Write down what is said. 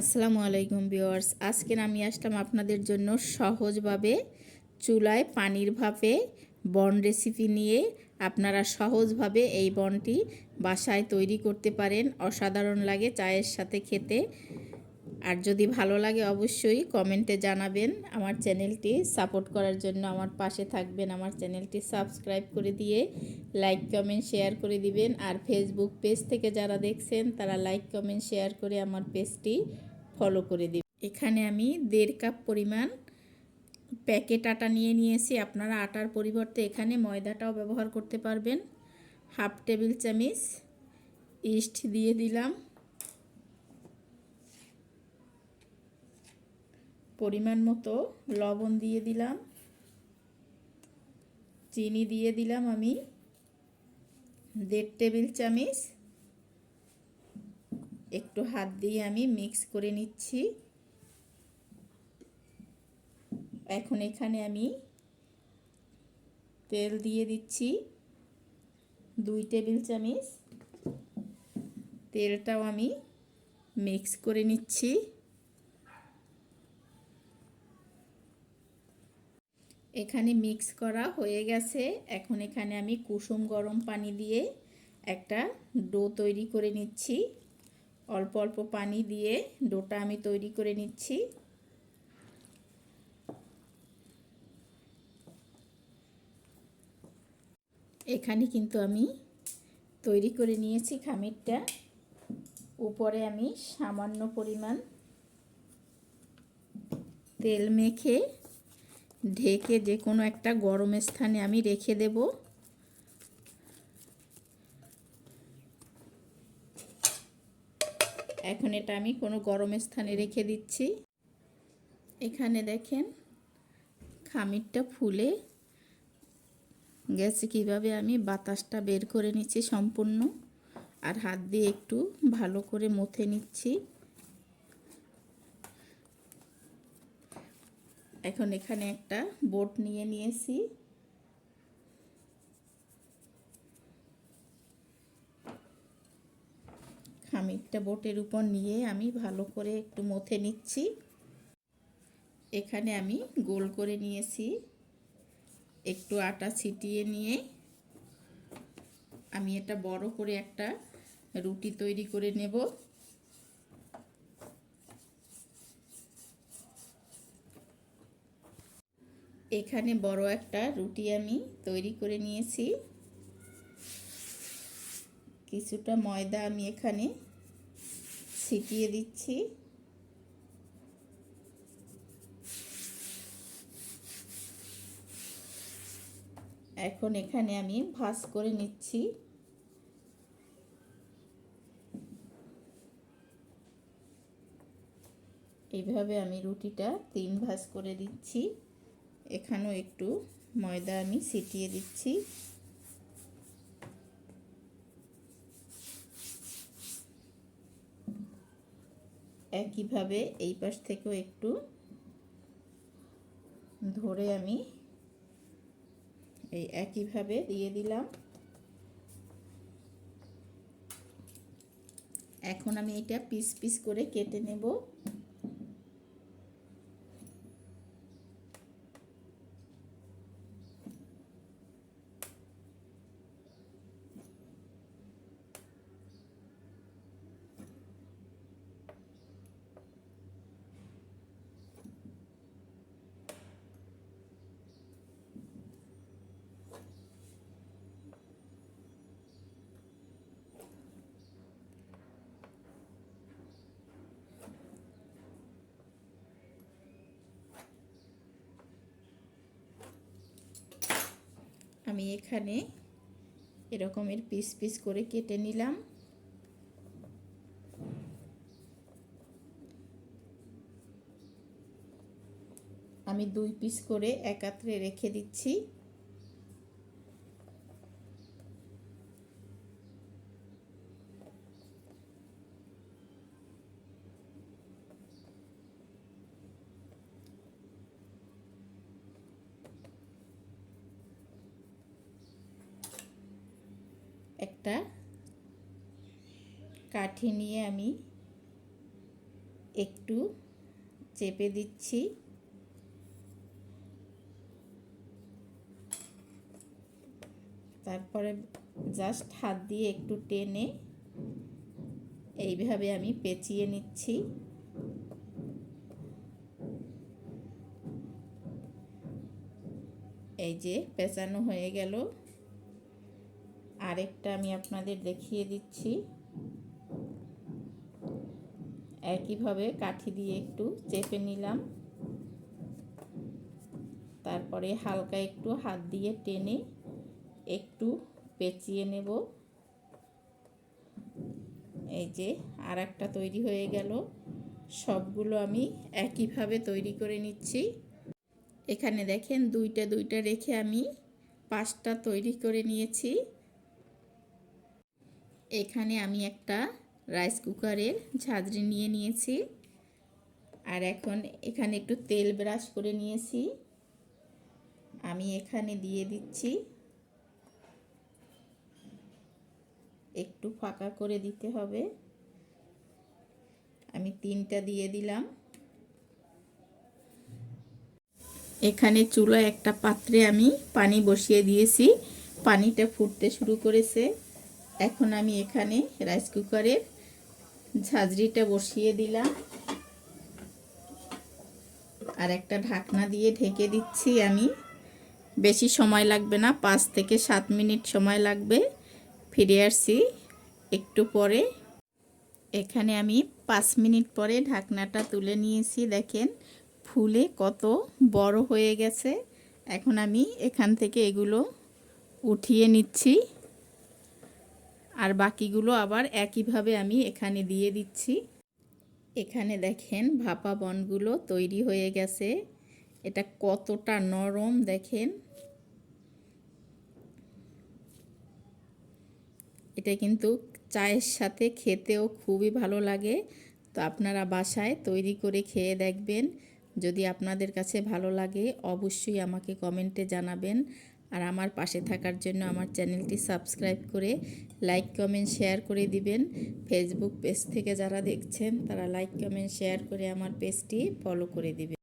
আসসালামু আলাইকুম ভিউয়ার্স। আজকে আমি আসলাম আপনাদের জন্য সহজভাবে চুলায় পানির ভাপে বন রেসিপি নিয়ে আপনারা সহজভাবে এই বনটি বাসায় তৈরি করতে পারেন। অসাধারণ লাগে চায়ের সাথে খেতে। আর যদি ভালো লাগে অবশ্যই কমেন্টে জানাবেন আমার চ্যানেলটি সাপোর্ট করার জন্য আমার পাশে থাকবেন, আমার চ্যানেলটি সাবস্ক্রাইব করে দিয়ে লাইক, কমেন্ট, শেয়ার করে দিবেন। আর ফেসবুক পেজ থেকে যারা দেখছেন, তারা লাইক, কমেন্ট, শেয়ার করে আমার পেজটি ফলো করে দিবেন। এখানে আমি দেড় কাপ পরিমাণ প্যাকেট আটা নিয়ে নিয়েছি। আপনারা আটার পরিবর্তে এখানে ময়দাটাও ব্যবহার করতে পারবেন। হাফ টেবিল চামিচ ইস্ট দিয়ে দিলাম। পরিমাণ মতো লবণ দিয়ে দিলাম। চিনি দিয়ে দিলাম আমি। দেড় টেবিল চামিচ। একটু হাত দিয়ে আমি মিক্স করে নিচ্ছি। এখন এখানে আমি তেল দিয়ে দিচ্ছি। দুই টেবিল চামিচ। তেলটাও আমি মিক্স করে নিচ্ছি। এখানে মিক্স করা হয়ে গেছে। এখন এখানে আমি কুসুম গরম পানি দিয়ে একটা ডো তৈরি করে নিচ্ছি। অল্প অল্প পানি দিয়ে ডোটা আমি তৈরি করে নিচ্ছি। এখানে কিন্তু আমি তৈরি করে নিয়েছি খামিরটা। উপরে আমি সামান্য পরিমাণ তেল মেখে ঢেকে যে কোনো একটা গরম স্থানে আমি রেখে দেব। এখন এটা আমি কোনো গরম স্থানে রেখে দিচ্ছি। এখানে দেখেন খামিরটা ফুলে গেছে। কীভাবে আমি বাতাসটা বের করে নিচ্ছি সম্পূর্ণ, আর হাত দিয়ে একটু ভালো করে মথে নিচ্ছি। এখন এখানে একটা বোট নিয়ে নিয়েছি। খামিরটা বোটের উপর নিয়ে আমি ভালো করে একটু মথে নিচ্ছি। এখানে আমি গোল করে নিয়েছি। একটু আটা ছিটিয়ে নিয়ে আমি এটা বড় করে একটা রুটি তৈরি করে নেব। এখানে বড় একটা রুটি আমি তৈরি করে নিয়েছি। কিছুটা ময়দা আমি এখানে ছিটিয়ে দিচ্ছি। এখন এখানে আমি ভাজ করে নিচ্ছি। এইভাবে আমি রুটিটা তিন ভাজ করে দিচ্ছি। এখানেও একটু ময়দা আমি ছিটিয়ে দিচ্ছি। একইভাবে এই পাশ থেকেও একটু ধরে আমি এই একইভাবে দিয়ে দিলাম। এখন আমি এটা পিস পিস করে কেটে নেব। আমি এখানে এরকমের পিস পিস করে কেটে নিলাম। আমি দুই পিস করে একাত্রে রেখে দিচ্ছি। একটা কাঠি নিয়ে আমি একটু চেপে দিচ্ছি। তারপরে জাস্ট হাত দিয়ে একটু টেনে এইভাবে আমি পেঁচিয়ে নিচ্ছি। এই যে পেঁচানো হয়ে গেল। আরেকটা আমি আপনাদের দেখিয়ে দিচ্ছি। একইভাবে কাঠি দিয়ে একটু চেপে নিলাম। তারপরে হালকা একটু হাত দিয়ে টেনে একটু পেঁচিয়ে নেব। এই যে আর একটা তৈরি হয়ে গেল। সবগুলো আমি একইভাবে তৈরি করে নিচ্ছি। এখানে দেখেন দুইটা দুইটা রেখে আমি পাঁচটা তৈরি করে নিয়েছি। এখানে আমি একটা রাইস কুকারের ঝাঁঝরি নিয়ে নিয়েছি। আর এখন এখানে একটু তেল ব্রাশ করে নিয়েছি। আমি এখানে দিয়ে দিচ্ছি। একটু ফাঁকা করে দিতে হবে। আমি তিনটা দিয়ে দিলাম। এখানে চুলা একটা পাত্রে আমি পানি বসিয়ে দিয়েছি। পানিটা ফুটতে শুরু করেছে। এখন আমি এখানে রাইস কুকারের ঝাঁঝরিটা বসিয়ে দিলাম। আর একটা ঢাকনা দিয়ে ঢেকে দিচ্ছি আমি। বেশি সময় লাগবে না, পাঁচ থেকে সাত মিনিট সময় লাগবে ফিরে আসছি একটু পরে। এখানে আমি পাঁচ মিনিট পরে ঢাকনাটা তুলে নিয়েছি, দেখেন ফুলে কত বড় হয়ে গেছে। এখন আমি এখান থেকে এগুলো উঠিয়ে নিচ্ছি। আর বাকিগুলো আবার একইভাবে আমি এখানে দিয়ে দিচ্ছি। এখানে দেখেন ভাপা বনগুলো তৈরি হয়ে গেছে। এটা কতটা নরম দেখেন। এটা কিন্তু চায়ের সাথে খেতেও খুবই ভালো লাগে। তো আপনারা বাসায় তৈরি করে খেয়ে দেখবেন। যদি আপনাদের কাছে ভালো লাগে, অবশ্যই আমাকে কমেন্টে জানাবেন। আর আমার পাশে থাকার জন্য আমার চ্যানেলটি সাবস্ক্রাইব করে লাইক, কমেন্ট, শেয়ার করে দিবেন। ফেসবুক পেজ থেকে যারা দেখছেন, তারা লাইক, কমেন্ট, শেয়ার করে আমার পেজটি ফলো করে দিবেন।